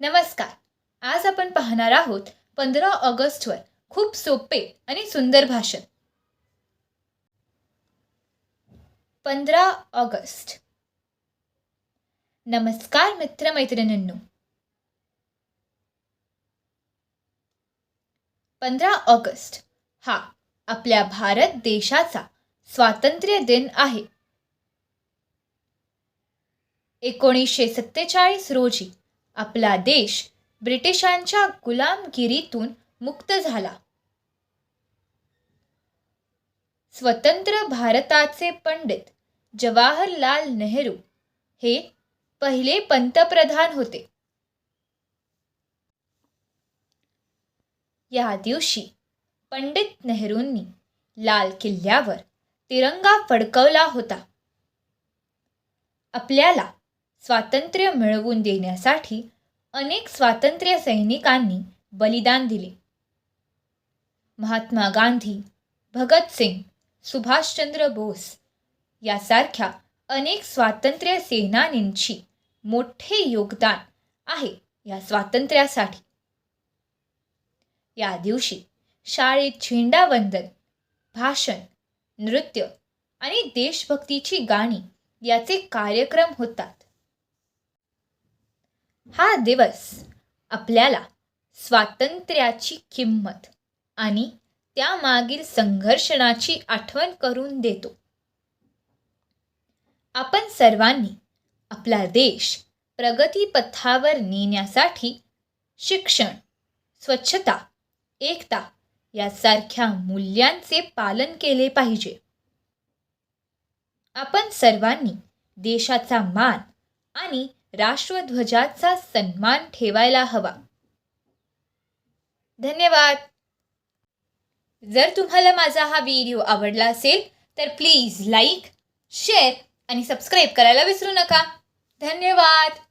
नमस्कार. आज आपण पाहणार आहोत पंधरा ऑगस्टवर खूप सोपे आणि सुंदर भाषण. पंधरा ऑगस्ट. नमस्कार मित्रमैत्रिणींनो. पंधरा ऑगस्ट हा आपल्या भारत देशाचा स्वातंत्र्य दिन आहे. एकोणीसशे सत्तेचाळीस रोजी आपला देश ब्रिटिशांच्या गुलामगिरीतून मुक्त झाला. स्वतंत्र भारताचे पंडित जवाहरलाल नेहरू हे पहिले पंतप्रधान होते. या दिवशी पंडित नेहरूंनी लाल किल्ल्यावर तिरंगा फडकवला होता. आपल्याला स्वातंत्र्य मिळवून देण्यासाठी अनेक स्वातंत्र्य सैनिकांनी बलिदान दिले. महात्मा गांधी भगतसिंग सुभाषचंद्र बोस यासारख्या अनेक स्वातंत्र्य सेनानींची मोठे योगदान आहे या स्वातंत्र्यासाठी. या दिवशी शाळेत झेंडावंदन भाषण नृत्य आणि देशभक्तीची गाणी याचे कार्यक्रम होतात. हा दिवस आपल्याला स्वातंत्र्याची किंमत आणि त्यामागील संघर्षणाची आठवण करून देतो. आपण सर्वांनी आपला देश प्रगतीपथावर नेण्यासाठी शिक्षण स्वच्छता एकता यासारख्या मूल्यांचे पालन केले पाहिजे. आपण सर्वांनी देशाचा मान आणि राष्ट्रध्वजाचा सन्मान ठेवायला हवा. धन्यवाद. जर तुम्हाला माझा हा व्हिडिओ आवडला असेल तर प्लीज लाईक शेअर आणि सबस्क्राईब करायला विसरू नका. धन्यवाद.